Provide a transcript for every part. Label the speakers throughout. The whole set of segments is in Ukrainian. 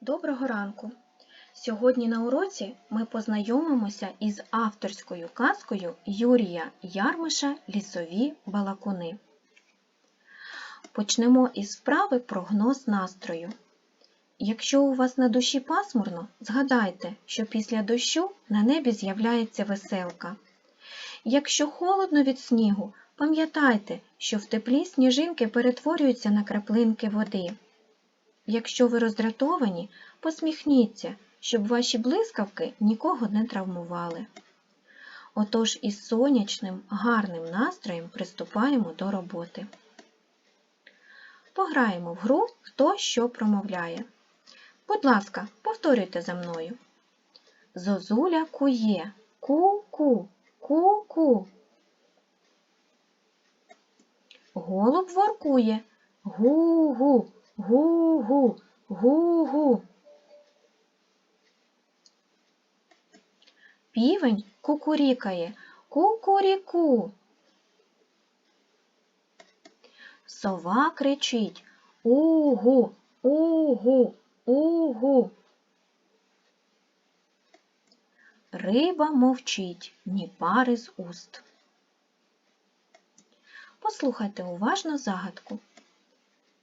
Speaker 1: Доброго ранку! Сьогодні на уроці ми познайомимося із авторською казкою Юрія Ярмиша Лісові балакуни. Почнемо із вправи прогноз настрою. Якщо у вас на душі пасмурно, згадайте, що після дощу на небі з'являється веселка. Якщо холодно від снігу, пам'ятайте, що в теплі сніжинки перетворюються на краплинки води. Якщо ви роздратовані, посміхніться, щоб ваші блискавки нікого не травмували. Отож із сонячним, гарним настроєм приступаємо до роботи. Пограємо в гру Хто що промовляє. Будь ласка, повторюйте за мною. Зозуля кує. Ку-ку, ку-ку. Голуб воркує. Гу-гу, гу-гу, гу-гу. Півень кукурікає. Кукуріку. Сова кричить. Угу, угу, угу. Риба мовчить, ні пари з уст. Послухайте уважно загадку.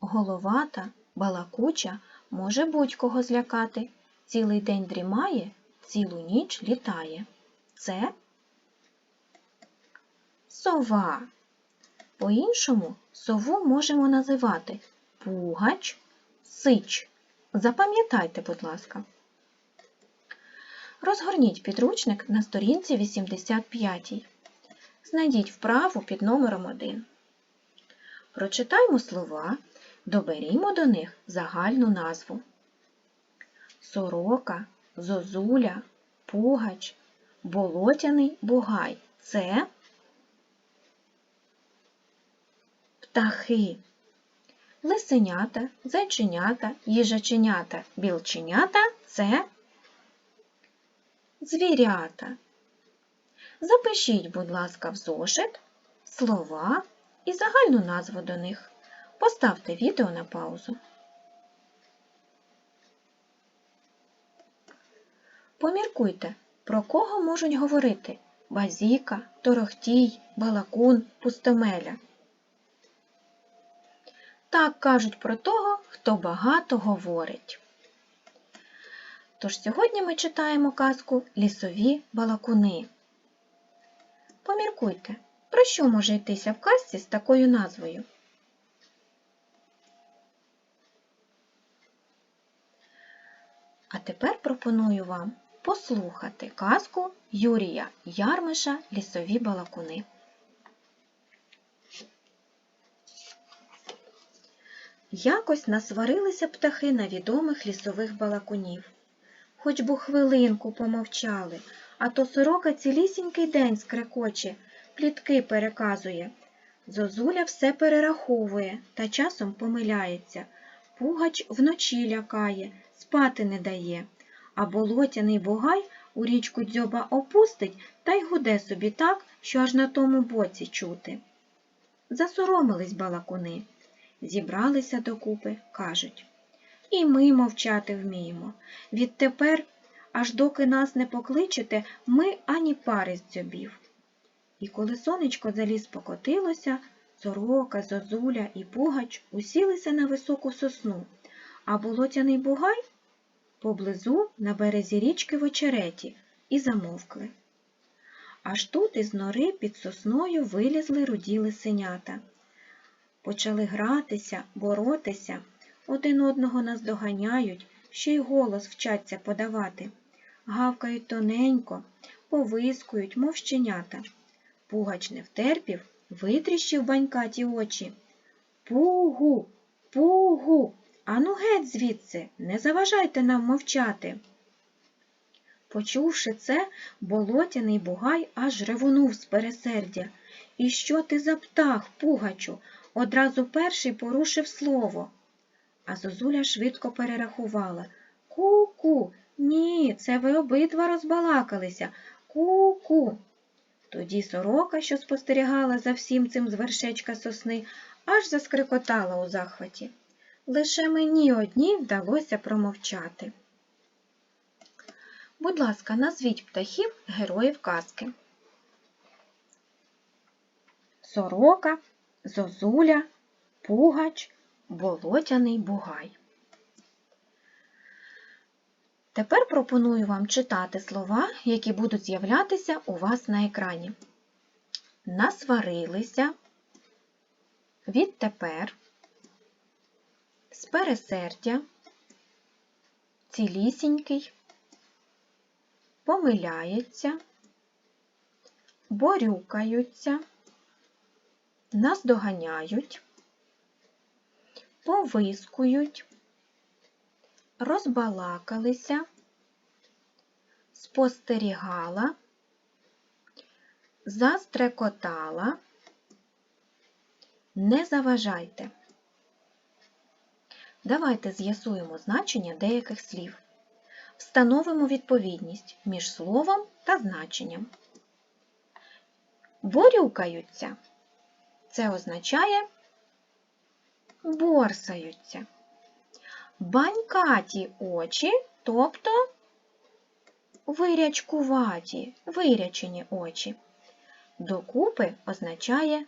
Speaker 1: Головата, балакуча може будь-кого злякати. Цілий день дрімає, цілу ніч літає. Це сова. По-іншому сову можемо називати пугач, сич. Запам'ятайте, будь ласка. Розгорніть підручник на сторінці 85. Знайдіть вправу під номером 1. Прочитаймо слова, доберімо до них загальну назву. Сорока, зозуля, пугач, болотяний бугай це птахи. Лисенята, зайченята, їжаченята, білченята це звірята. Запишіть, будь ласка, в зошит слова і загальну назву до них. Поставте відео на паузу. Поміркуйте, про кого можуть говорити базіка, торохтій, балакун, пустомеля. Так кажуть про того, хто багато говорить. Тож сьогодні ми читаємо казку Лісові балакуни. Поміркуйте, про що може йтися в казці з такою назвою? Тепер пропоную вам послухати казку Юрія Ярмиша Лісові балакуни. Якось насварилися птахи на відомих лісових балакунів. Хоч бо хвилинку помовчали, а то сорока цілісінький день скрекоче, плітки переказує. Зозуля все перераховує та часом помиляється. Пугач вночі лякає, спати не дає, а болотяний бугай у річку дзьоба опустить та й гуде собі так, що аж на тому боці чути. Засоромились балакуни, зібралися докупи, кажуть. І ми мовчати вміємо. Відтепер, аж доки нас не покличете, ми ані пари з дзьобів. І коли сонечко за ліс покотилося, сорока, зозуля і пугач усілися на високу сосну, а болотяний бугай поблизу на березі річки в очереті і замовкли. Аж тут із нори під сосною вилізли руді лисенята. Почали гратися, боротися, один одного наздоганяють, ще й голос вчаться подавати. Гавкають тоненько, повискують, мов щенята. Пугач не втерпів, витріщив банькаті очі. Пугу, пугу, ану геть звідси, не заважайте нам мовчати. Почувши це, болотяний бугай аж ревонув з пересердя. І що ти за птах, пугачу? Одразу перший порушив слово. А зозуля швидко перерахувала. Ку-ку, ні, це ви обидва розбалакалися. Ку-ку. Тоді сорока, що спостерігала за всім цим з вершечка сосни, аж заскрикотала у захваті. Лише мені одній вдалося промовчати. Будь ласка, назвіть птахів героїв казки. Сорока, зозуля, пугач, болотяний бугай. Тепер пропоную вам читати слова, які будуть з'являтися у вас на екрані. Насварилися, відтепер, з пересердя, цілісінький, помиляється, борюкаються, наздоганяють, повискують, розбалакалися, спостерігала, застрекотала, не заважайте. Давайте з'ясуємо значення деяких слів. Встановимо відповідність між словом та значенням. Борюкаються. Це означає борсаються. Банькаті очі, тобто вирячкуваті, вирячені очі. Докупи означає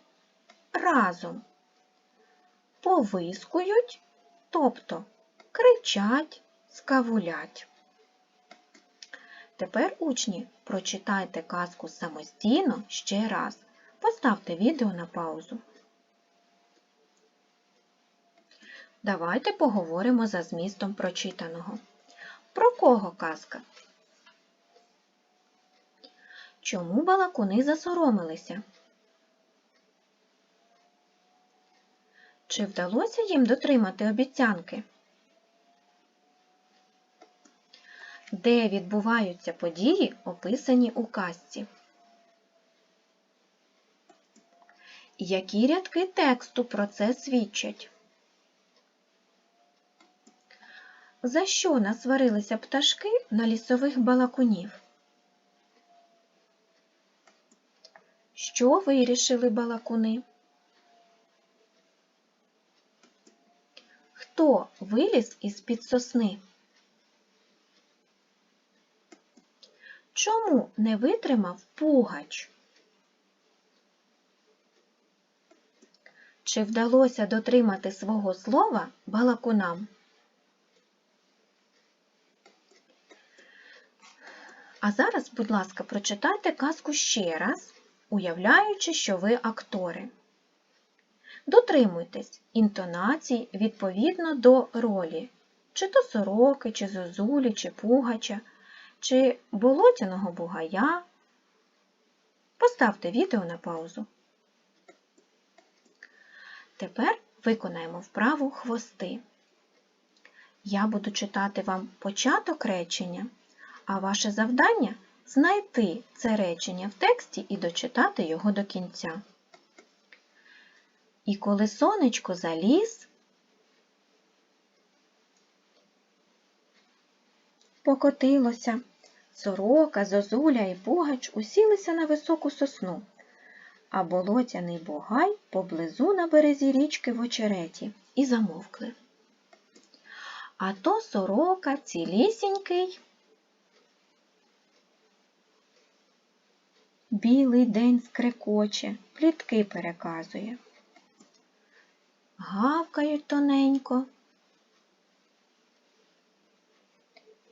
Speaker 1: разом. Повискують, тобто кричать, скавулять. Тепер, учні, прочитайте казку самостійно ще раз. Поставте відео на паузу. Давайте поговоримо за змістом прочитаного. Про кого казка? Чому балакуни засоромилися? Чи вдалося їм дотримати обіцянки? Де відбуваються події, описані у казці? Які рядки тексту про це свідчать? За що насварилися пташки на лісових балакунів? Що вирішили балакуни? Хто виліз із-під сосни? Чому не витримав пугач? Чи вдалося дотримати свого слова балакунам? А зараз, будь ласка, прочитайте казку ще раз, уявляючи, що ви актори. Дотримуйтесь інтонацій відповідно до ролі, чи то сороки, чи зозулі, чи пугача, чи болотяного бугая. Поставте відео на паузу. Тепер виконаємо вправу хвости. Я буду читати вам початок речення, а ваше завдання знайти це речення в тексті і дочитати його до кінця. І коли сонечко заліз, покотилося, сорока, зозуля і пугач усілися на високу сосну, а болотяний бугай поблизу на березі річки в очереті і замовкли. А то сорока цілісінький. Білий день скрекоче, плітки переказує. Гавкають тоненько,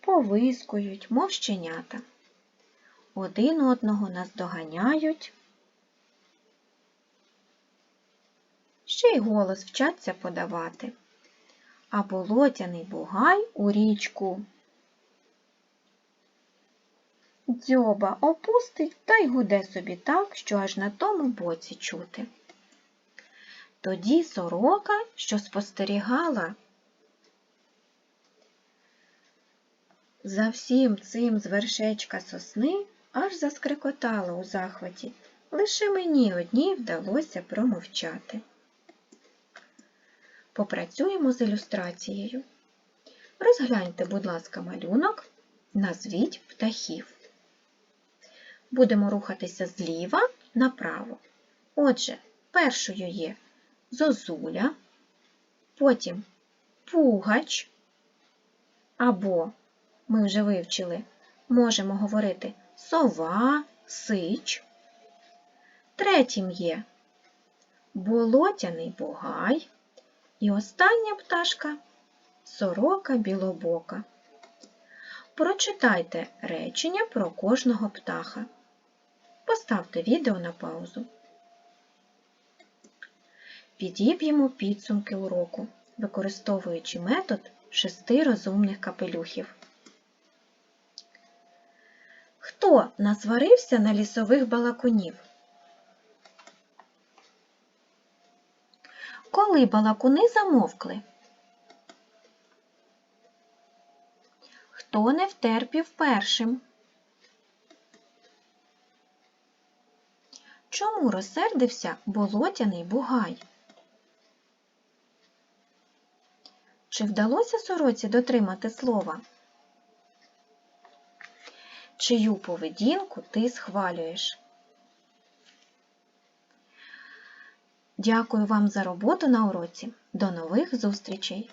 Speaker 1: повискують, мов щенята. Один одного наздоганяють, ще й голос вчаться подавати, а болотяний бугай у річку. Дзьоба опустить та й гуде собі так, що аж на тому боці чути. Тоді сорока, що спостерігала за всім цим з вершечка сосни, аж заскрикотала у захваті. Лише мені одній вдалося промовчати. Попрацюємо з ілюстрацією. Розгляньте, будь ласка, малюнок, назвіть птахів. Будемо рухатися зліва направо. Отже, першою є зозуля, потім пугач. Або, ми вже вивчили, можемо говорити сова, сич. Третім є болотяний бугай. І остання пташка сорока білобока. Прочитайте речення про кожного птаха. Поставте відео на паузу. Підіб'ємо підсумки уроку, використовуючи метод шести розумних капелюхів. Хто насварився на лісових балакунів? Коли балакуни замовкли? Хто не втерпів першим? Чому розсердився болотяний бугай? Чи вдалося сороці дотримати слова? Чию поведінку ти схвалюєш? Дякую вам за роботу на уроці. До нових зустрічей!